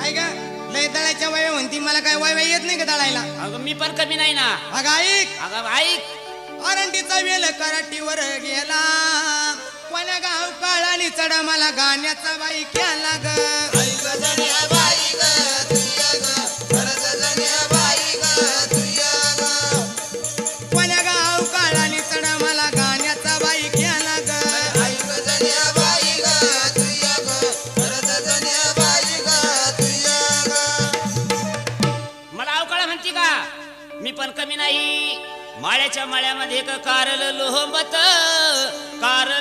काय ग लय दळायच्या वय म्हणती मला काय वय येत नाही का दळायला? अगं मी पण कमी नाही ना. अगं ऐक. अगं ऐक. अरंडीचा वेल कराटीवर गेला. कोण्या गाव काळानी चढ मला गाण्याचा बाई केला ग मी पण कमी नाही. माळ्याच्या माळ्यामध्ये एक कारल लोहमत कारल